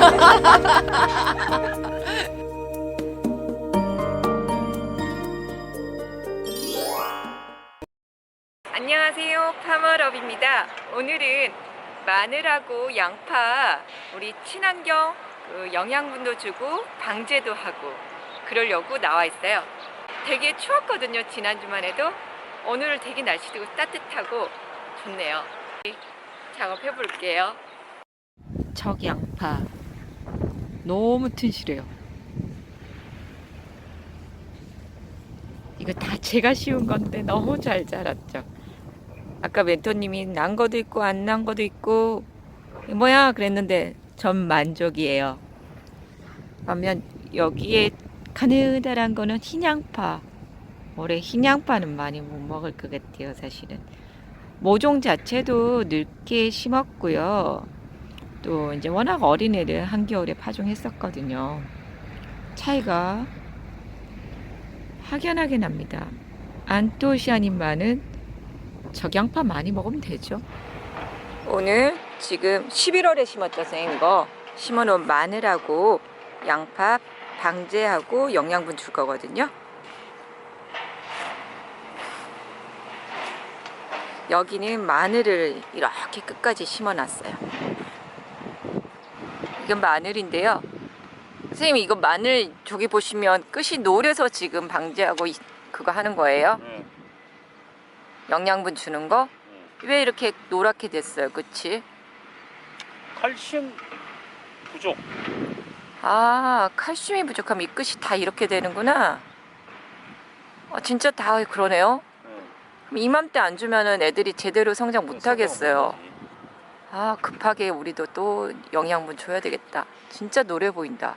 안녕하세요. 파머럽입니다. 오늘은 마늘하고 양파 우리 친환경 그 영양분도 주고 방제도 하고 그러려고 나와 있어요. 되게 추웠거든요. 지난 주만 해도 오늘은 되게 날씨도 따뜻하고 좋네요. 작업해 볼게요. 적 양파 너무 튼실해요. 이거 다 제가 씌운 건데 너무 잘 자랐죠. 아까 멘토님이 난 거도 있고 안난 거도 있고 뭐야 그랬는데 전 만족이에요. 그러면 여기에 가느다란 거는 흰양파. 올해 흰양파는 많이 못 먹을 것 같아요, 사실은. 모종 자체도 늙게 심었고요. 또 이제 워낙 어린 애를 한겨울에 파종했었거든요. 차이가 확연하게 납니다. 안토시아닌만은 적양파 많이 먹으면 되죠. 오늘 지금 11월에 심었죠, 선생님 이거. 심어놓은 마늘하고 양파 방제하고 영양분 줄 거거든요. 여기는 마늘을 이렇게 끝까지 심어놨어요. 이건 마늘인데요. 선생님 이거 마늘 저기 보시면 끝이 노래서 지금 방제하고 이- 그거 하는 거예요. 네. 영양분 주는 거. 왜 이렇게 노랗게 됐어요, 그치? 칼슘 부족. 아, 칼슘이 부족하면 이 끝이 다 이렇게 되는구나. 아, 진짜 다 그러네요. 네. 그럼 이맘때 안 주면은 애들이 제대로 성장 못 하겠어요. 아, 급하게 우리도 또 영양분 줘야 되겠다. 진짜 노래 보인다.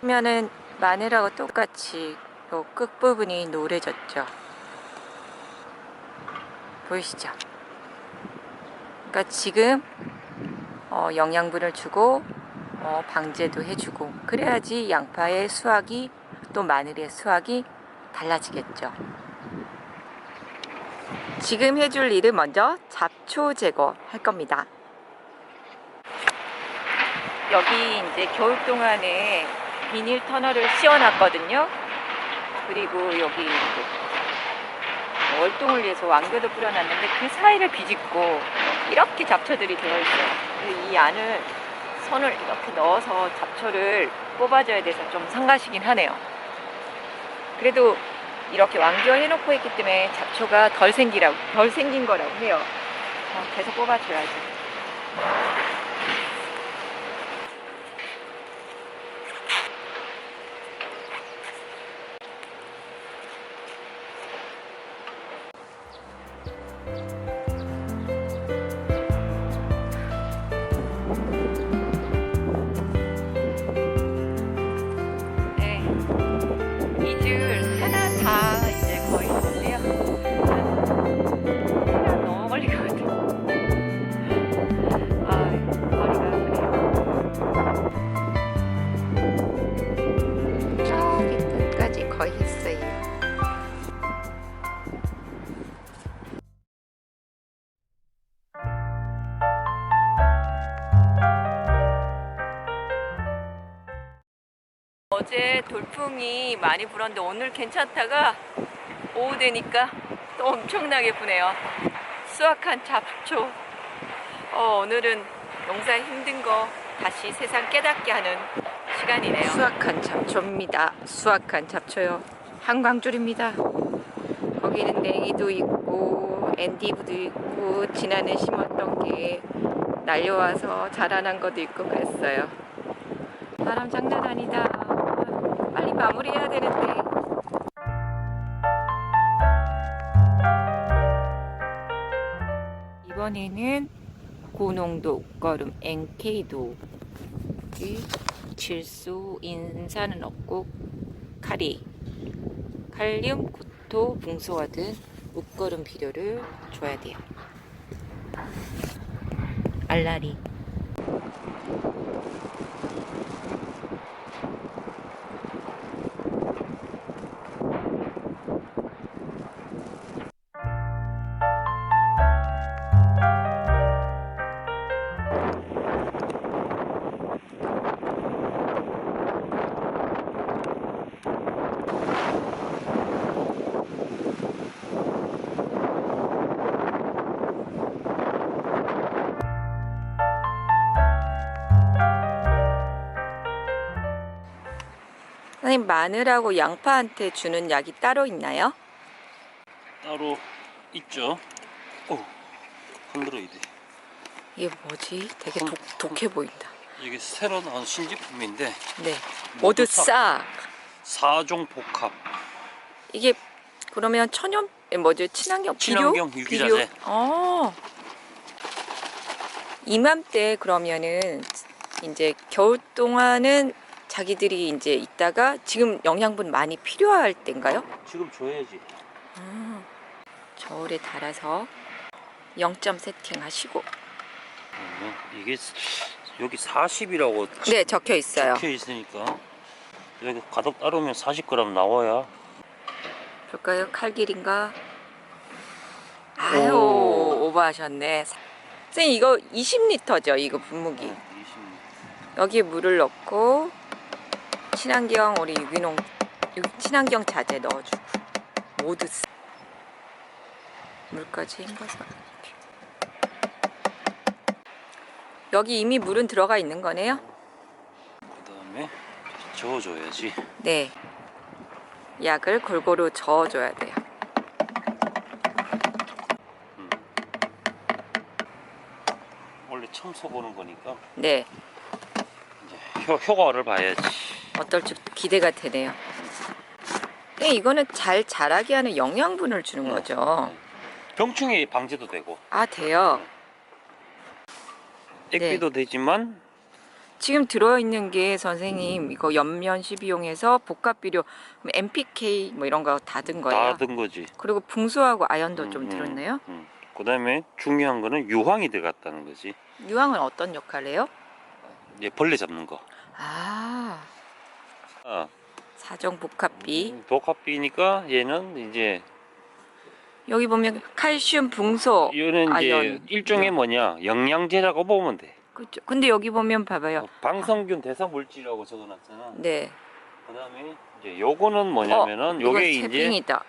그러면은 마늘하고 똑같이 요 끝부분이 노래졌죠. 보이시죠? 그러니까 지금 어, 영양분을 주고 어, 방제도 해주고 그래야지 양파의 수확이 또 마늘의 수확이 달라지겠죠. 지금 해줄 일은 먼저 잡초 제거 할 겁니다. 여기 이제 겨울 동안에 비닐 터널을 씌워놨거든요. 그리고 여기 월동을 위해서 왕겨도 뿌려놨는데 그 사이를 비집고 이렇게 잡초들이 되어있어요. 이 안을 손을 이렇게 넣어서 잡초를 뽑아줘야 돼서 좀 상가시긴 하네요. 그래도 이렇게 완겨 해놓고 했기 때문에 잡초가 덜 생기라고 덜 생긴 거라고 해요. 어, 계속 뽑아줘야죠. 어제 돌풍이 많이 불었는데 오늘 괜찮다가 오후 되니까 또 엄청나게 부네요. 수확한 잡초. 어, 오늘은 농사 힘든 거 다시 세상 깨닫게 하는 시간이네요. 수확한 잡초입니다. 수확한 잡초요. 한광줄입니다. 거기는 냉이도 있고 엔디브도 있고 지난해 심었던 게 날려와서 자라난 것도 있고 그랬어요. 바람 장난 아니다. 마무리해야 되는데. 이번에는 고농도 거름 NK도 질소, 인산은 없고 카리, 칼륨, 구토, 붕소와 등 웃거름 비료를 줘야 돼요. 알라리. 선생님 마늘하고 양파한테 주는 약이 따로 있나요? 따로 있죠. 오, 안드로이드. 이게 뭐지? 되게 독, 독해 보인다. 이게 새로 나온 신제품인데 네. 모두 사- 싹. 4종 복합. 이게 그러면 천연 에, 뭐지 친환경 비료? 친환경 유기자재. 비료? 어. 이맘때 그러면은 이제 겨울 동안은 자기들이 이제 있다가 지금 영양분 많이 필요할 때인가요? 지금 줘야지. 아, 저울에 달아서 0점 세팅하시고 그러면 이게 스- 여기 40이라고 네 적혀 있어요. 적혀 있으니까 여기 가득 따르면 40g 나와야 볼까요? 칼 길인가? 아유 오. 오버하셨네. 선생님 이거 20리터죠? 이거 분무기. 20. 여기에 물을 넣고 친환경 우리 유기농 유- 친환경 자재 넣어주고 모두 쓰- 물까지 헹궈서. 여기 이미 물은 들어가 있는 거네요? 그 다음에 저어줘야지. 네. 약을 골고루 저어줘야 돼요. 음. 원래 처음 써보는 거니까 네. 이제 효, 효과를 봐야지. 어떨지 기대가 되네요. 네, 이거는 잘 자라게 하는 영양분을 주는 네. 거죠. 병충해 방지도 되고 아, 돼요. 액비도 되지만 지금 들어있는 게 선생님 이거 연면 12용에서 복합 비료 NPK 뭐 이런 거 다 든 거예요. 다 든 거지. 그리고 붕수하고 아연도 음, 좀 음, 들었네요. 음. 그다음에 중요한 거는 유황이 들어갔다는 거지. 유황은 어떤 역할을 해요? 이제 벌레 잡는 거. 아 어, 사정 복합비 음, 복합비니까 얘는 이제 여기 보면 칼슘 붕소 얘는 이제 아연. 일종의 뭐냐 영양제라고 보면 돼. 그죠? 근데 여기 보면 봐봐요. 어, 방성균 대사 물질이라고 적어놨잖아. 네. 그다음에 이제 요거는 뭐냐면은 어, 이거 요게 이제 세빙이다.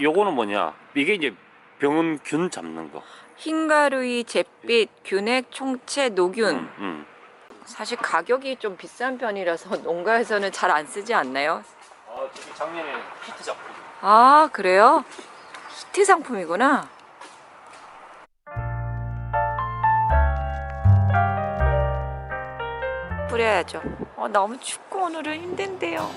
요거는 뭐냐 이게 이제 병원 균 잡는 거. 흰가루이, 잿빛, 균핵, 총채, 노균. 음, 음. 사실 가격이 좀 비싼 편이라서 농가에서는 잘 안 쓰지 않나요? 아, 저기 작년에 히트 잡고. 아 그래요? 히트 상품이구나. 뿌려야죠. 어, 너무 춥고 오늘은 힘든데요.